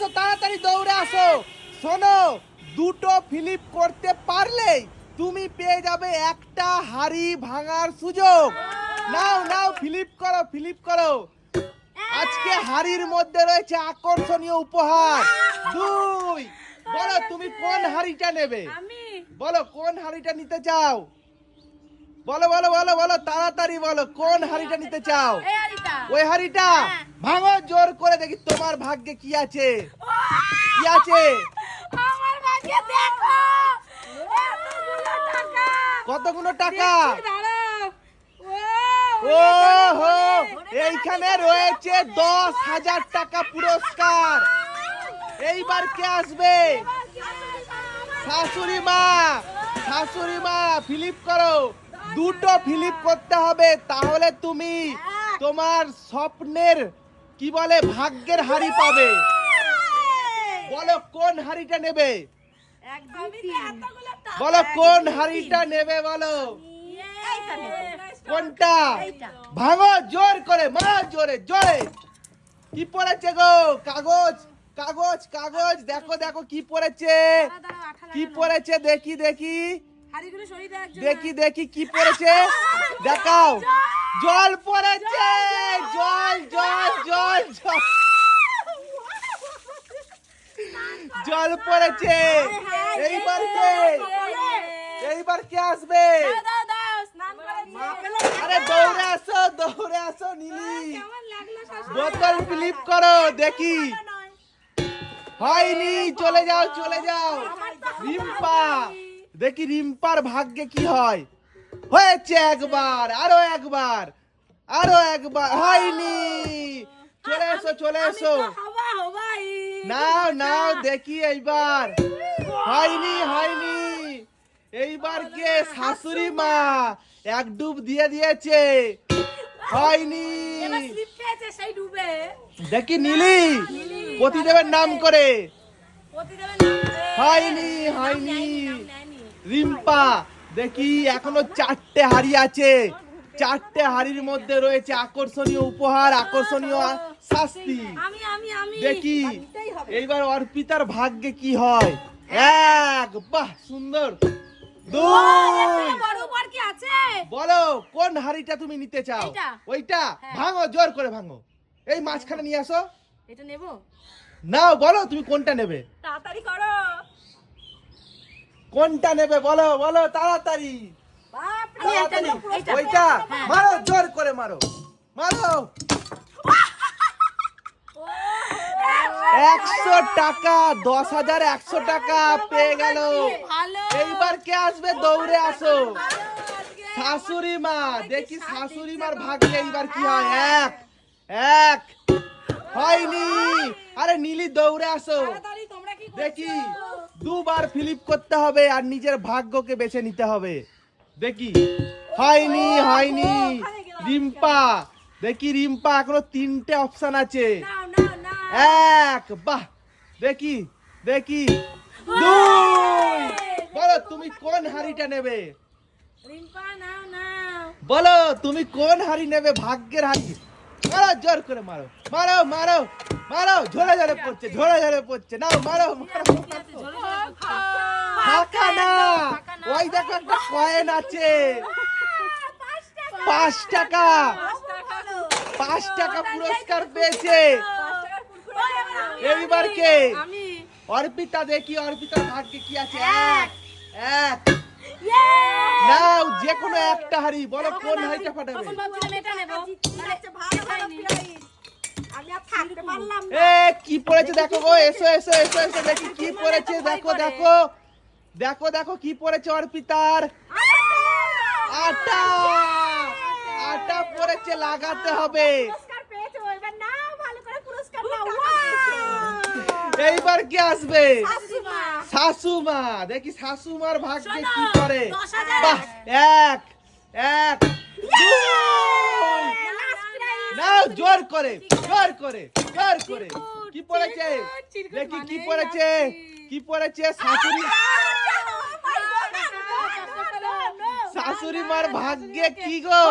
আসো তাড়াতাড়ি দৌড়ে আসো। শোনো দুটো ফিলিপ করতে পারলেই তুমি পেয়ে যাবে একটা হাড়ি ভাঙার সুযোগ। নাও নাও ফিলিপ করো ফিলিপ করো। আজকে হাড়ির মধ্যে রয়েছে আকর্ষণীয় উপহার। দুই বলো তুমি কোন হাড়িটা নেবে? আমি। বলো কোন হাড়িটা নিতে চাও? বলো বলো বলো বলো তাড়াতাড়ি বলো কোন হাড়িটা নিতে চাও? ওই হাড়িটা হ্যাঁ। ভাঙো জোর তোমার ভাগ্যে কি আছে? কি আছে? আমার ভাগ্যে দেখো কতগুলো টাকা? ও হো এইখানে রয়েছে দশ হাজার টাকা পুরস্কার। এইবার কে আসবে? শাশুড়ি মা শাশুড়ি মা ফিলিপ করো। দুটো ফিলিপ করতে হবে তাহলে তুমি তোমার স্বপ্নের কি বলে? ভাগ্যের হাড়ি পাবে। বলো কোন হাড়িটা নেবে? বলো কোন হাড়িটা নেবে বলো? কোনটা? ভাঙো জোর করে মা জোরে জোরে। কি পড়েছে গো? কাগজ কাগজ কাগজ। দেখো দেখো কি পড়েছে। কি পড়েছে? দেখি দেখি। দেখি দেখি কি পড়েছে। দেখাও। জল পড়েছে জল জল জল জল জল পড়েছে। এইবার কে এইবার কে আসবে। আরে দৌড়ে আসো দৌড়ে আসো নীলি। বোতল ফিলিপ করো দেখি। হয়নি চলে যাও চলে যাও। রিম্পা দেখি রিম্পার ভাগ্যে কি হয়। হয়েছে একবার আরও একবার আরও একবার হয়নি। চলে এসো চলে এসো। নাও নাও দেখি এইবার। হয়নি হয়নি। এইবার কে? শাশুড়ি মা। এক ডুব দিয়ে দিয়েছে। হয়নি। দেখি নীলি। পতিদেবের নাম করে। হয়নি হয়নি। রিম্পা দেখি এখনও চারটে হাড়ি আছে। চারটে হাড়ির মধ্যে রয়েছে আকর্ষণীয় উপহার আকর্ষণীয় শাস্তি। দেখি এইবার অর্পিতার ভাগ্যে কি হয়? এক বাহ সুন্দর। বলো কোন হাড়িটা তুমি নিতে চাও? ওইটা? হ্যাঁ। ভাঙো জোর করে ভাঙো। এই মাঝখানে নিয়ে আসো। এটা নেব? নাও বলো তুমি কোনটা নেবে? তাড়াতাড়ি করো। কোনটা নেবে বলো বলো তাড়াতাড়ি। ওইটা হ্যাঁ। মারো জোর করে মারো। মারো। একশো টাকা দশ হাজার একশো টাকা পেয়ে গেল। এইবার কে আসবে? দৌড়ে আসো। শাশুড়ি মা দেখি শাশুড়ি মার ভাগ্যে এইবার কি হয়? এক। এক। হয়নি। আরে নীলি দৌড়ে আসো তাড়াতাড়ি তোমরা কি করছ? দেখি দুবার ফিলিপ করতে হবে আর নিজের ভাগ্যকে বেছে নিতে হবে। দেখি হয়নি হয়নি রিম্পা দেখি রিম্পা এখনও তিনটে অপশন আছে। এক বাহ দেখি দেখি দুই। বলো তুমি কোন হাড়িটা নেবে? বলো তুমি কোন হাড়ি নেবে? ভাগ্যের হাড়ি। মারো, জোর করে মারো। মারো মারো মারো ঝরে ঝরে পড়ছে ঝরে ঝরে পড়ছে। নাও, মারো মারো। ফাঁকা না। ওই দেখো একটা কয়েন আছে। পাঁচ টাকা। পাঁচ টাকা পুরস্কার পেয়েছে। এইবার কে? অর্পিতা দেখি অর্পিতার ভাগ্যে কি আছে? এক। এক। নাও যে কোনো একটা হাড়ি বলো কোন হাড়িটা ফাটাবে? তখন ভাবছিলাম এটা নেব। আমি আর থাকতে পারলাম না। এ কি পড়েছে? দেখো গো এসো এসো এসো এসো দেখি কি পড়েছে। দেখো দেখো। দেখো দেখো কি পড়েছে অর্পিতার। আটা! আটা পড়েছে লাগাতে হবে পুরস্কার পেয়েছ এবার নাও ভালো করে পুরস্কার নাও এইবার কি আসবে শাশুমা দেখি শাশু মার ভাগ্যে কি করে এক এক জোর করে জোর করে জোর করে কি পড়েছে দেখি কি পড়েছে কি পড়েছে শাশুড়ি শাশুড়ি মার ভাগ্যে কি গো